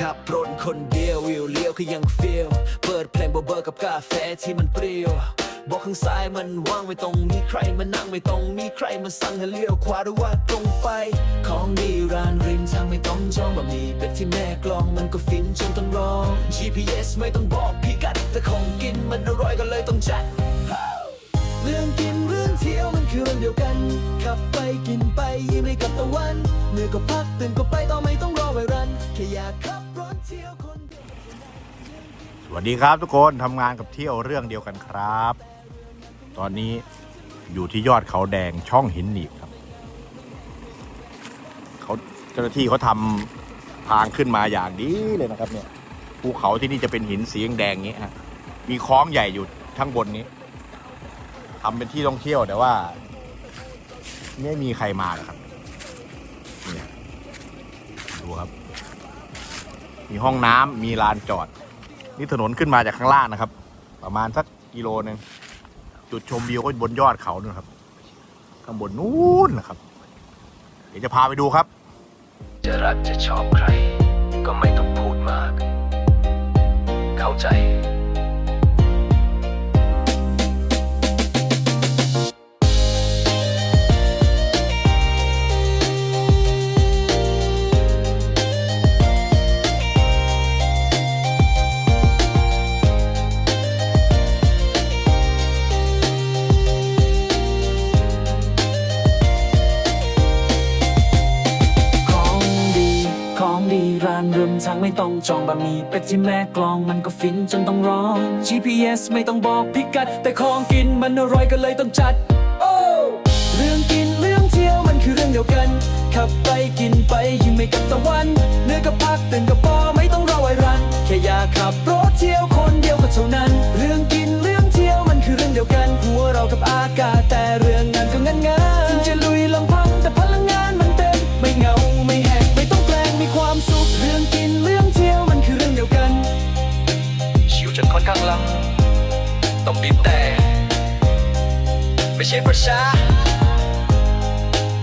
ขับรถคนเดียววิวเลี้ยวคือยังฟีลเปิดเพลงเบอร์กับกาแฟที่มันเปรี้ยวบอกข้างซ้ายมันว่างไม่ตรงมีใครมานั่งไม่ตรงมีใครมาสั่งให้เลี้ยวขวาหรือว่าตรงไป ของดีร้านริมทางไม่ต้องจองบะหมี่เป็ดที่แม่กลองมันก็ฟินจนต้องร้อง GPS ไม่ต้องบอกพิกัด แต่ของกินมันอร่อยก็เลยต้องจัดเรื่องกินเรื่องเที่ยวมันคือเรื่องเดียวกัน ขับไปกินไปยิ้มให้กับตะวันเหนื่อยก็พักตื่น วัสดีครับทุกคนทำงานกับเที่ยวเรื่องเดียวกันครับ ตอนนี้อยู่ที่ยอดเขาแดงช่องหินหนีบครับเขาเจ้าหน้าที่เขาทำทางขึ้นมาอย่างดีเลยนะครับเนี่ยภูเขาที่นี่จะเป็นหินสีแดงอย่างนี้ฮะมีคลองใหญ่อยู่ข้างบนนี้ทำเป็นที่ท่องเที่ยวแต่ว่า ไม่มีใครมาหรอกครับเนี่ยดูครับ มีห้องน้ำมีลานจอด นี่ถนนขึ้นมาจากข้างล่างนะครับ ประมาณสักกิโลหนึ่งจุดชมวิวก็บนยอดเขานู่นครับ ข้างบนนู้นนะครับ เดี๋ยวจะพาไปดูครับ จะรักจะชอบใคร ก็ไม่ต้องพูดมาก เข้าใจ ร้านเริ่มทางไม่ต้องจองบะหมี่เป็ดที่แม่กลองมันก็ฟินจนต้องร้อง GPS ไม่ต้องบอกพิกัด แต่ของกินมันอร่อยก็เลยต้องจัดโอ้เรื่องกินเรื่องเที่ยวมันคือเรื่องเดียวกัน ขับไปกินไปยิ้มให้กับตะวันเหนื่อยก็พักตื่นก็ปอไม่ต้องรอไวรัน แค่อยากขับรถเที่ยวคนเดียวก็เท่านั้น เรื่องกินเรื่องเที่ยวมันคือเรื่องเดียวกัน หัวเรากับอากาศแต่เรื่อง จนค่อนข้างลังต้องบีบแต่ ไม่ใช่ประชา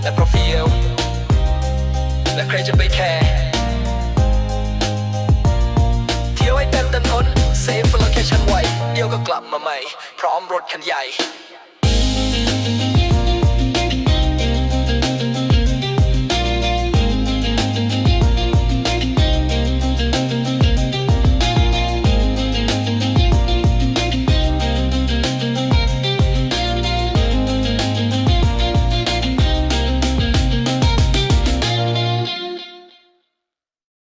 และโปรฟิลและใครจะไปแคร์เที่ยวให้เต็มถนนเซฟโลเคชั่นไวเดี๋ยวก็กลับมาใหม่ พร้อมรถคันใหญ่